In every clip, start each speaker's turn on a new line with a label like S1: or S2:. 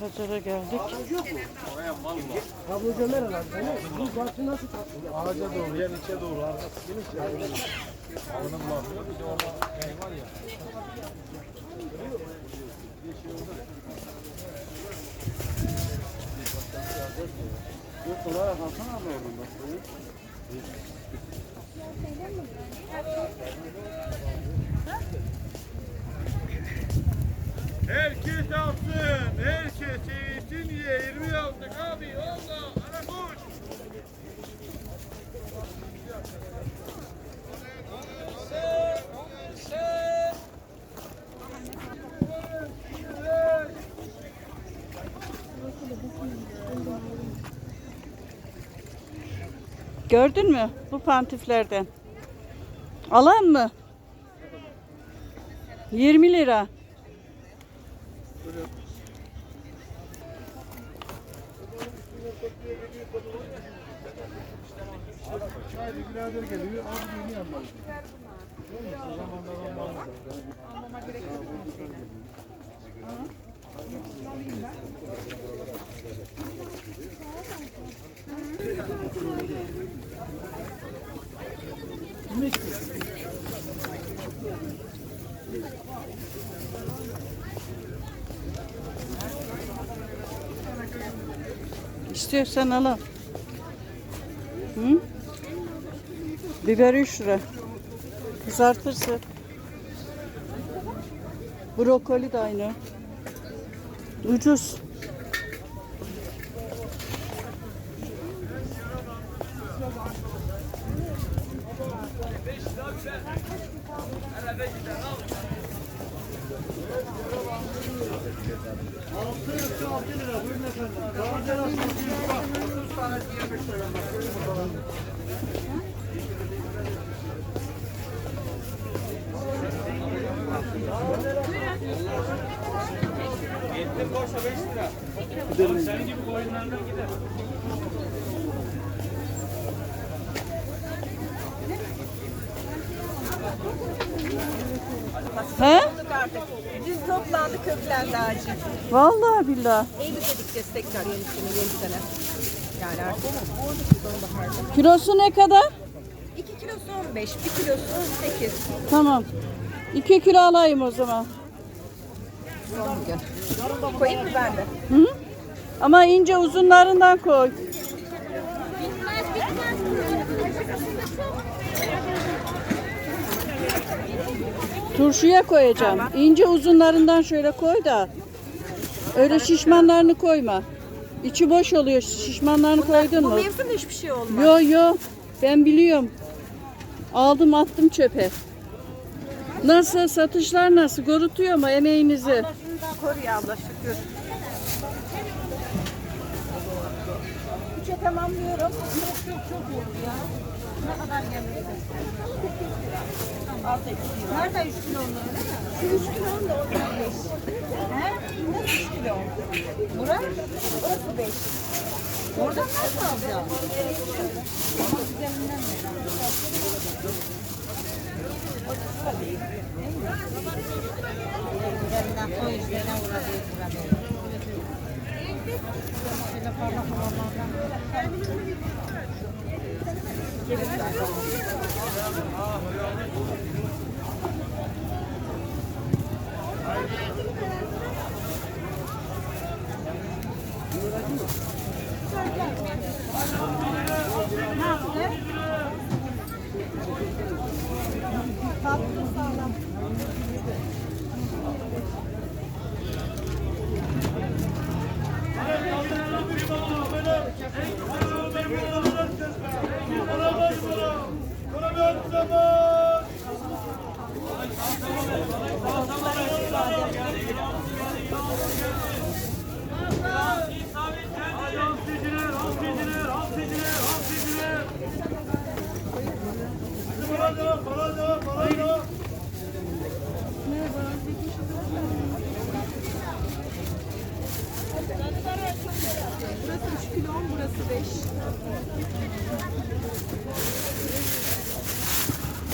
S1: Pazara geldik.
S2: Kablo gömer herhalde. Bu bahçe nasıl tatlı? Ağaca doğru, yani içe doğru. Arkası geniş. Alını bulamıyor. Bir de orada şey var ya. Yok oraya kalsana abi oradan.
S3: Herkes alsın, herkes yesin diye 20 aldık abi. Oldu, ana kuş.
S1: Gördün mü bu pantiflerden? Alan mı? 20 lira. İstiyorsan al. Hı? Biber 3 lira. Kızartırsın. Brokoli de aynı. Ucuz. He?
S4: Toplandı köklendi ağacı.
S1: Vallahi billahi.
S4: Eylül'de dikeceğiz tekrar yeni sene, yeni sene. Yani artık sonbaharda.
S1: Kilosu ne kadar?
S4: 2 kilosu 15, 1 kilosu 18.
S1: Tamam. 2 kilo alayım o zaman.
S4: Son bugün. Koyayım mı ben de?
S1: Hı? Ama ince uzunlarından koy. Turşuya koyacağım. İnce uzunlarından şöyle koy da. Öyle şişmanlarını koyma. İçi boş oluyor. Şişmanlarını koydun
S4: Bu
S1: mu?
S4: mevsimde hiçbir şey olmaz.
S1: Yo yo. Ben biliyorum. Aldım attım çöpe. Nasıl satışlar nasıl? Korutuyor mu emeğinizi?
S4: Allah şundan koruyor abla şükür. Üçe tamamlıyorum. Çok çok çok oldu ya. Ne kadar geldi? Nerede 3 kilo onları öyle mi? Şu 3 kilo da oradan 5. He? Bu 3 kilo. Bura? Orası 5. Oradan nasıl alacağım? Ama güzelinden mi? Güzelinden koy üzerine uğradı. Şöyle parmak parmağından. 아,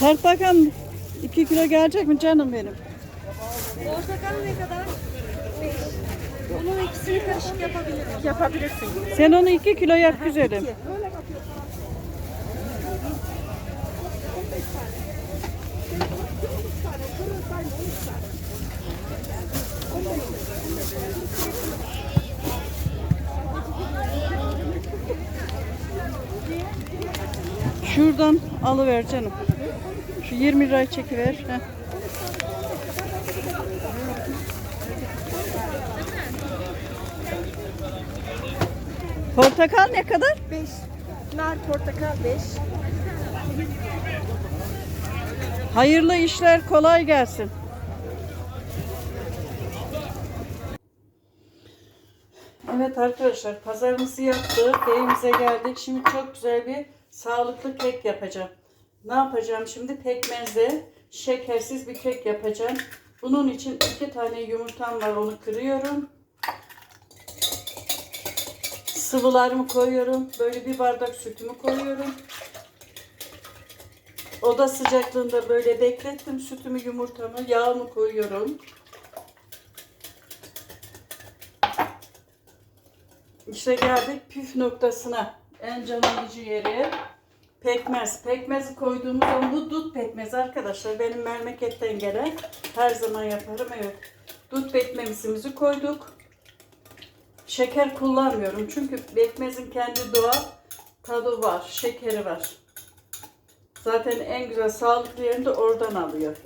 S4: 5.
S1: Tart bakalım 2 kilo gelecek mi canım benim?
S4: Portakal ne kadar? 5. Bunun ikisini karışık yapabilirim. Yapabilirsin.
S1: Sen onu 2 kilo yap güzelim. Şuradan alıver canım. Şu 20 lirayı çekiver. Heh. Portakal ne kadar?
S4: 5. Nar portakal 5.
S1: Hayırlı işler kolay gelsin. Evet arkadaşlar pazarımızı yaptık. Evimize geldik. Şimdi çok güzel bir sağlıklı kek yapacağım. Ne yapacağım şimdi? Pekmezli, şekersiz bir kek yapacağım. Bunun için iki tane yumurtam var. Onu kırıyorum. Sıvılarımı koyuyorum. Böyle bir bardak sütümü koyuyorum. Oda sıcaklığında böyle beklettim sütümü, yumurtamı, yağımı koyuyorum. İşte geldik püf noktasına. En can alıcı yeri pekmez. Pekmezi koyduğumuz zaman bu dut pekmezi arkadaşlar. Benim memleketten gelen her zaman yaparım. Evet. Dut pekmezimizi koyduk. Şeker kullanmıyorum. Çünkü pekmezin kendi doğal tadı var. Şekeri var. Zaten en güzel sağlıklı yerini de oradan alıyor.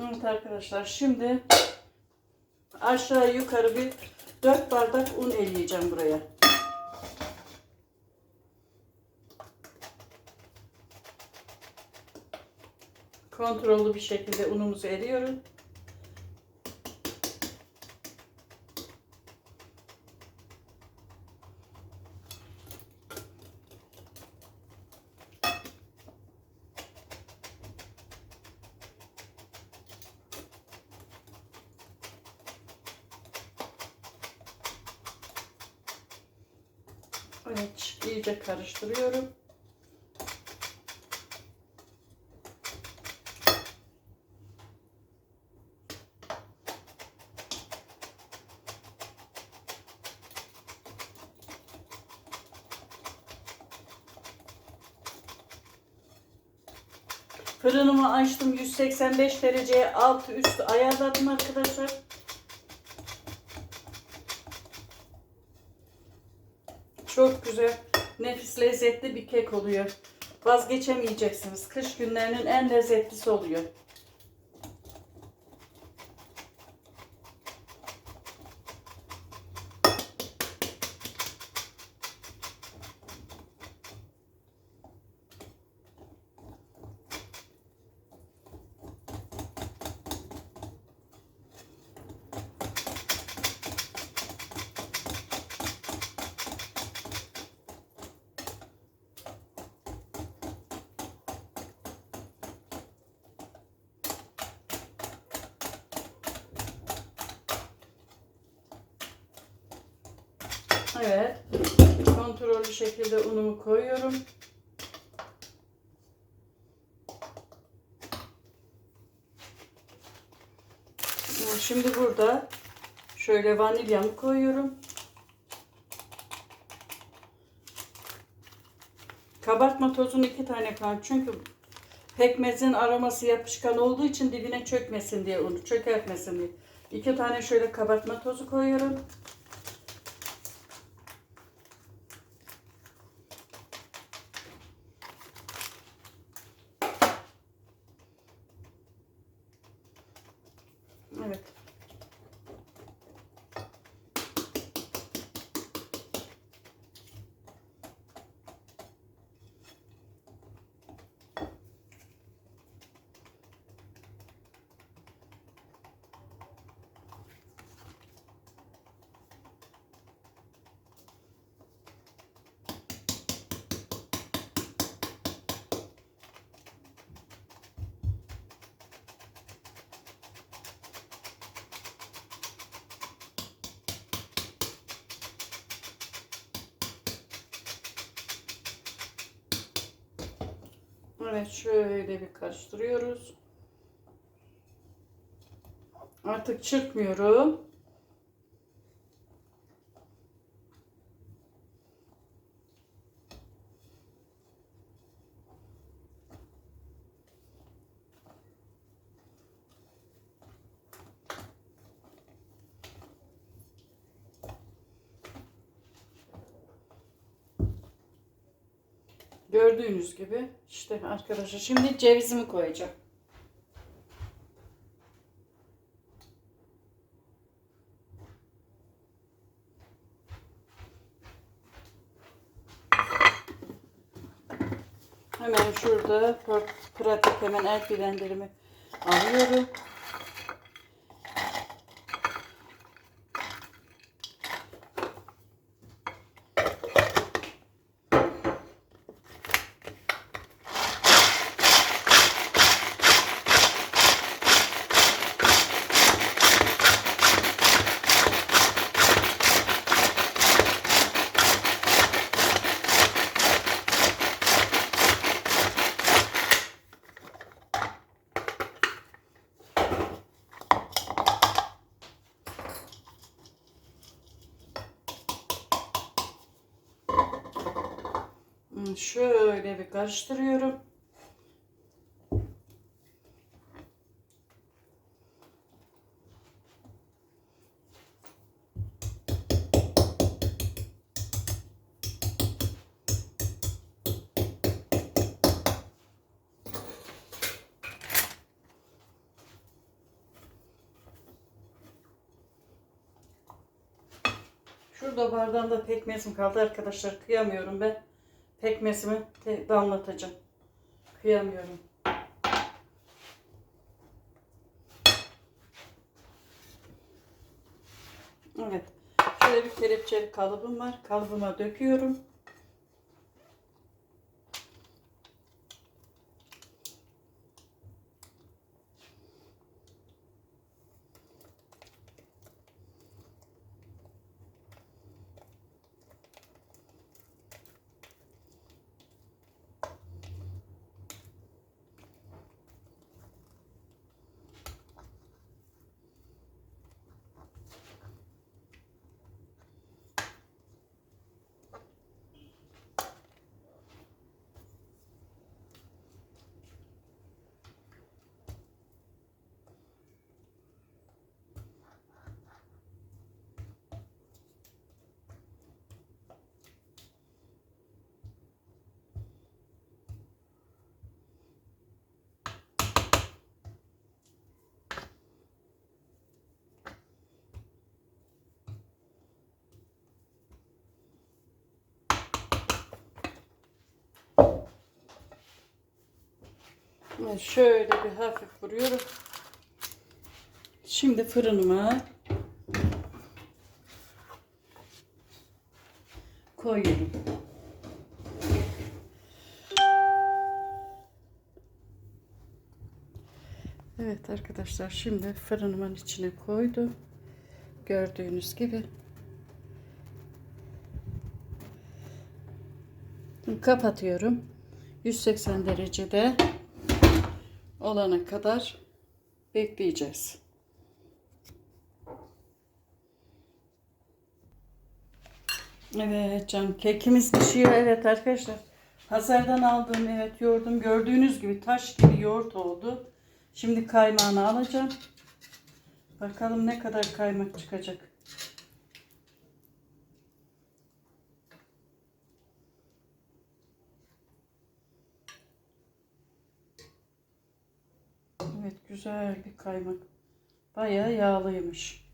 S1: Evet arkadaşlar şimdi aşağı yukarı bir 4 bardak un eleyeceğim buraya. Kontrollü bir şekilde unumuzu eriyorum. Evet, iyice karıştırıyorum. Açtım 185 dereceye altı üstü ayarladım arkadaşlar. Çok güzel, nefis lezzetli bir kek oluyor. Vazgeçemeyeceksiniz. Kış günlerinin en lezzetlisi oluyor. Evet. Kontrollü şekilde unumu koyuyorum. Şimdi burada şöyle vanilyamı koyuyorum. Kabartma tozunu iki tane koyuyorum. Çünkü pekmezin aroması yapışkan olduğu için dibine çökmesin diye unu çökertmesin diye. İki tane şöyle kabartma tozu koyuyorum. Ve şöyle bir karıştırıyoruz. Artık çırpmıyorum. Gördüğünüz gibi işte arkadaşlar şimdi cevizimi koyacağım. Hemen şurada pr- pratik hemen el blenderimi alıyorum. Hmm, Şöyle bir karıştırıyorum. Şurada bardağımda pekmezim kaldı arkadaşlar. Kıyamıyorum ben. Pekmezimi damlatacağım. Kıyamıyorum. Evet. Şöyle bir kelepçeli kalıbım var. Kalıbıma döküyorum. Şöyle bir hafif vuruyorum. Şimdi fırınıma koyuyorum. Evet arkadaşlar şimdi fırınımın içine koydum. Gördüğünüz gibi. Kapatıyorum. 180 derecede olana kadar bekleyeceğiz. Evet can kekimiz pişiyor. Evet arkadaşlar. Pazardan aldığım evet yoğurdum. Gördüğünüz gibi taş gibi yoğurt oldu. Şimdi kaymağını alacağım. Bakalım ne kadar kaymak çıkacak. Evet güzel bir kaymak. Bayağı yağlıymış.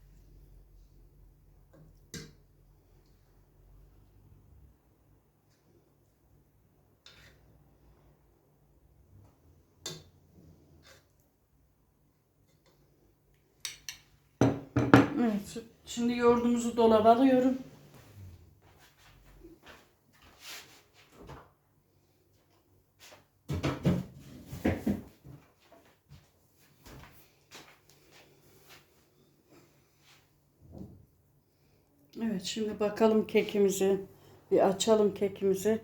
S1: Evet, şimdi yoğurdumuzu dolaba alıyorum. Evet, şimdi bakalım kekimizi. Bir açalım kekimizi.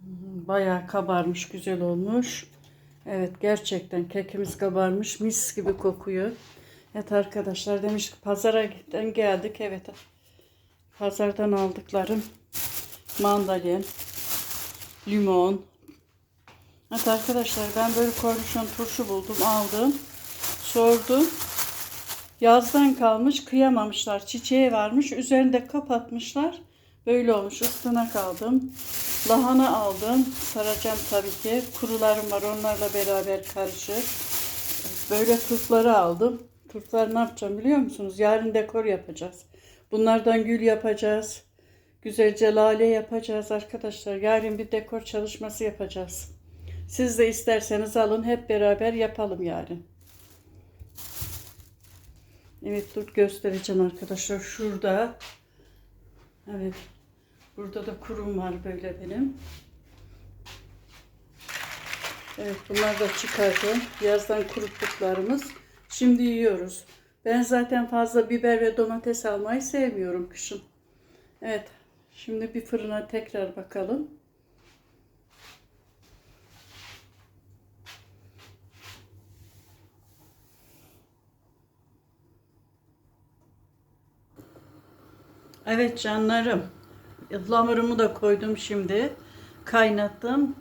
S1: Hmm, Bayağı kabarmış, güzel olmuş. Evet gerçekten kekimiz kabarmış mis gibi kokuyor. Evet arkadaşlar demiş ki pazara giden geldik. Evet pazardan aldıklarım mandalin, limon. Evet arkadaşlar ben böyle kornişon turşu buldum aldım. Sordum. Yazdan kalmış kıyamamışlar. Çiçeği varmış. Üzerinde kapatmışlar. Böyle olmuş. Üstüne kaldım. Lahana aldım. Saracağım tabii ki. Kurularım var. Onlarla beraber karışık. Böyle turpları aldım. Turpları ne yapacağım biliyor musunuz? Yarın dekor yapacağız. Bunlardan gül yapacağız. Güzelce lale yapacağız arkadaşlar. Yarın bir dekor çalışması yapacağız. Siz de isterseniz alın hep beraber yapalım yarın. Evet dur göstereceğim arkadaşlar. Şurada. Evet. Burada da kurum var böyle benim. Evet bunlar da çıkardı. Yazdan kuruttuklarımız. Şimdi yiyoruz. Ben zaten fazla biber ve domates almayı sevmiyorum kışın. Evet. Şimdi bir fırına tekrar bakalım. Evet canlarım. Ihlamurumu da koydum şimdi. Kaynattım.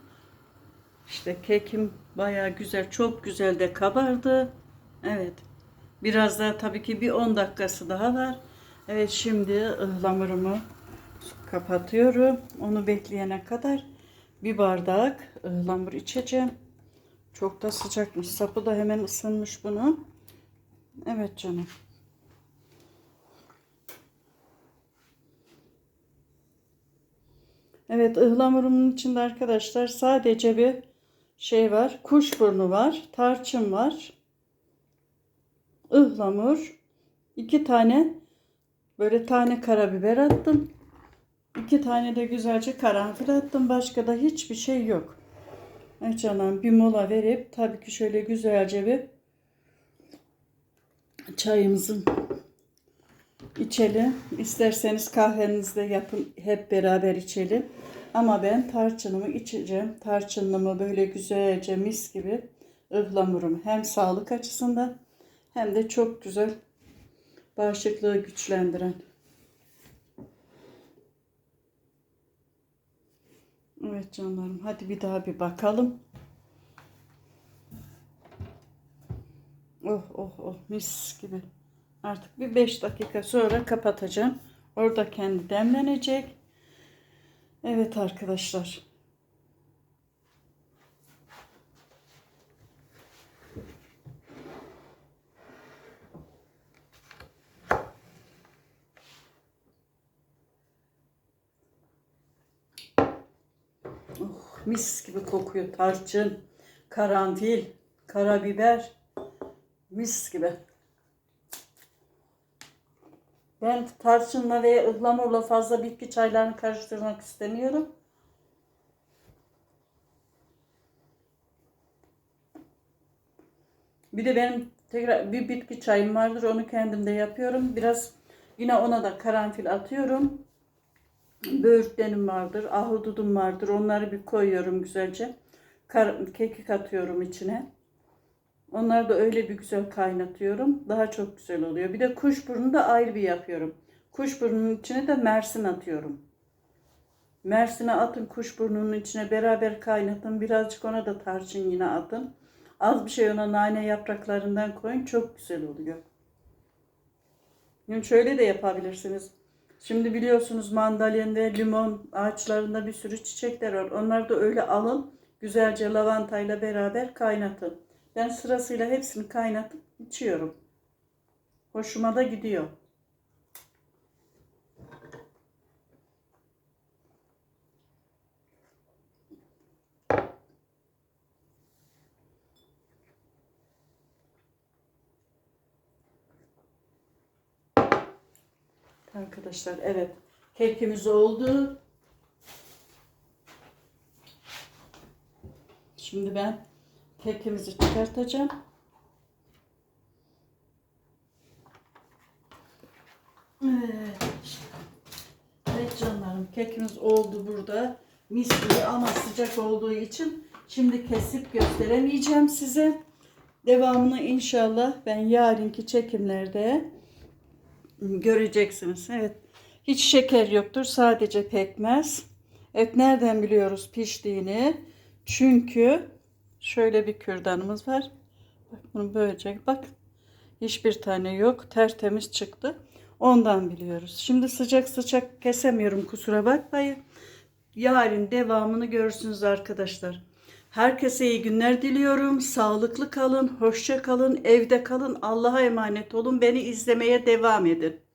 S1: İşte kekim baya güzel, çok güzel de kabardı. Evet. Biraz daha tabii ki bir 10 dakikası daha var. Evet şimdi ıhlamurumu kapatıyorum. Onu bekleyene kadar bir bardak ıhlamur içeceğim. Çok da sıcakmış. Sapı da hemen ısınmış bunun. Evet canım. Evet ıhlamurumun içinde arkadaşlar sadece bir şey var. Kuşburnu var. Tarçın var. ıhlamur. iki tane böyle tane karabiber attım. iki tane de güzelce karanfil attım. Başka da hiçbir şey yok. Evet canım bir mola verip tabii ki şöyle güzelce bir çayımızın içelim. İsterseniz kahvenizde yapın hep beraber içelim. Ama ben tarçınımı içeceğim. Tarçınımı böyle güzelce mis gibi ıhlamurum. Hem sağlık açısından hem de çok güzel bağışıklığı güçlendiren. Evet canlarım hadi bir daha bir bakalım. Oh oh oh mis gibi. Artık bir 5 dakika sonra kapatacağım. Orada kendi demlenecek. Evet arkadaşlar. Oh, mis gibi kokuyor tarçın, karanfil, karabiber. Mis gibi. Ben tarçınla ve ıhlamurla fazla bitki çaylarını karıştırmak istemiyorum. Bir de benim tekrar bir bitki çayım vardır. Onu kendim de yapıyorum. Biraz yine ona da karanfil atıyorum. Böğürtlenim vardır. Ahududum vardır. Onları bir koyuyorum güzelce. Kar, kekik atıyorum içine. Onları da öyle bir güzel kaynatıyorum. Daha çok güzel oluyor. Bir de kuşburnu da ayrı bir yapıyorum. Kuşburnunun içine de mersin atıyorum. Mersine atın kuşburnunun içine beraber kaynatın. Birazcık ona da tarçın yine atın. Az bir şey ona nane yapraklarından koyun. Çok güzel oluyor. Yani şöyle de yapabilirsiniz. Şimdi biliyorsunuz mandalina, limon ağaçlarında bir sürü çiçekler var. Onları da öyle alın. Güzelce lavantayla beraber kaynatın. Ben sırasıyla hepsini kaynatıp içiyorum. Hoşuma da gidiyor. Arkadaşlar evet kekimiz oldu. Şimdi ben kekimizi çıkartacağım. Evet. Evet canlarım kekimiz oldu burada. Mis gibi ama sıcak olduğu için Şimdi kesip gösteremeyeceğim size. Devamını inşallah ben yarınki çekimlerde göreceksiniz. Evet. Hiç şeker yoktur. Sadece pekmez. Evet nereden biliyoruz piştiğini? Çünkü şöyle bir kürdanımız var. Bak bunu böylece bak. Hiçbir tane yok. Tertemiz çıktı. Ondan biliyoruz. Şimdi sıcak sıcak kesemiyorum kusura bakmayın. Yarın devamını görürsünüz arkadaşlar. Herkese iyi günler diliyorum. Sağlıklı kalın, hoşça kalın, evde kalın. Allah'a emanet olun. Beni izlemeye devam edin.